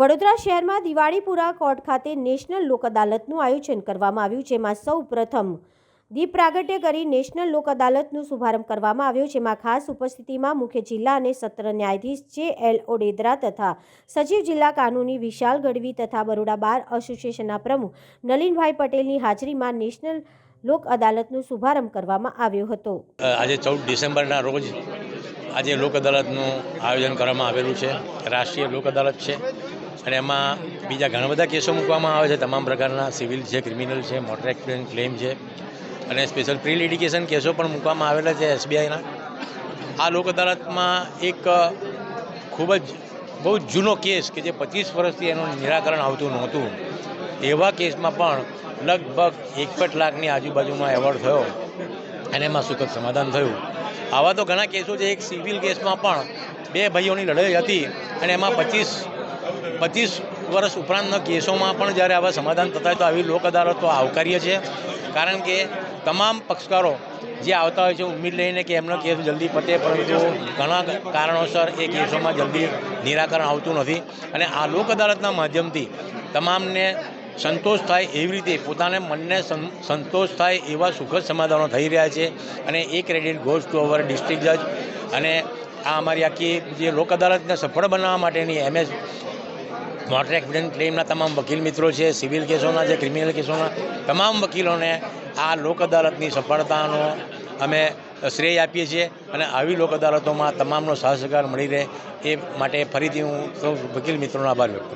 વડોદરા શહેરમાં દિવાળીપુરા કોર્ટ ખાતે નેશનલ લોક અદાલતનું આયોજન કરવામાં આવ્યું, જેમાં સૌ પ્રથમ દીપ પ્રાગટ્ય કરી નેશનલ લોક અદાલતનો શુભારંભ કરવામાં આવ્યો, જેમાં ખાસ ઉપસ્થિતિમાં મુખ્ય જિલ્લા અને સત્ર ન્યાયાધીશ જે એલ ઓડેદરા તથા સચિવ જિલ્લા કાનૂની વિશાલ ગઢવી તથા બરોડા બાર એસોસિએશનના પ્રમુખ નલિનભાઈ પટેલની હાજરીમાં નેશનલ લોક અદાલતનો શુભારંભ કરવામાં આવ્યો હતો. આજે ચૌદ ડિસેમ્બરના રોજ આજે લોક અદાલતનું આયોજન કરવામાં આવેલું છે. રાષ્ટ્રીય લોક અદાલત છે. અને એમાં બીજા ઘણા બધા કેસો મૂકવામાં આવે છે. તમામ પ્રકારના સિવિલ છે, ક્રિમિનલ છે, મોટર એક્સિડન્ટ ક્લેમ છે અને સ્પેશિયલ પ્રી લિટિગેશન કેસો પણ મૂકવામાં આવેલા છે એસબીઆઈના. આ લોક અદાલતમાં એક ખૂબ જ, બહુ જૂનો કેસ કે જે પચીસ વર્ષથી એનું નિરાકરણ આવતું નહોતું. એવા કેસમાં પણ લગભગ એકસઠ લાખની આજુબાજુમાં એવોર્ડ થયો અને એમાં સુખદ સમાધાન થયું. આવા તો ઘણા કેસો છે. એક સિવિલ કેસમાં પણ બે ભાઈઓની લડાઈ હતી અને એમાં પચીસ પચીસ વર્ષ ઉપરાંતના કેસોમાં પણ જ્યારે આવા સમાધાન થતા હોય તો આવી લોક અદાલતો આવકાર્ય છે કારણ કે તમામ પક્ષકારો જે આવતા હોય છે, ઉમ્મીદ લઈને કે એમનો કેસ જલ્દી પતે, પરંતુ ઘણા કારણોસર એ કેસોમાં જલ્દી નિરાકરણ આવતું નથી. અને આ લોક અદાલતના માધ્યમથી તમામને સંતોષ થાય એવી રીતે, પોતાને મનને સંતોષ થાય એવા સુખદ સમાધાનો થઈ રહ્યા છે. અને એ credit goes to our district જજ અને આ અમારી આખી જે લોક અદાલતને સફળ બનાવવા માટેની એમએસ મોટર એક્સિડન્ટ ક્લેમના તમામ વકીલ મિત્રો છે, સિવિલ કેસોના છે ક્રિમિનલ કેસોના તમામ વકીલોને આ લોક અદાલતની સફળતાનો અમે શ્રેય આપીએ છીએ અને આવી લોક અદાલતોમાં તમામનો સહકાર મળી રહે એ માટે ફરીથી હું સૌ વકીલ મિત્રોનો આભાર વ્યક્ત કરું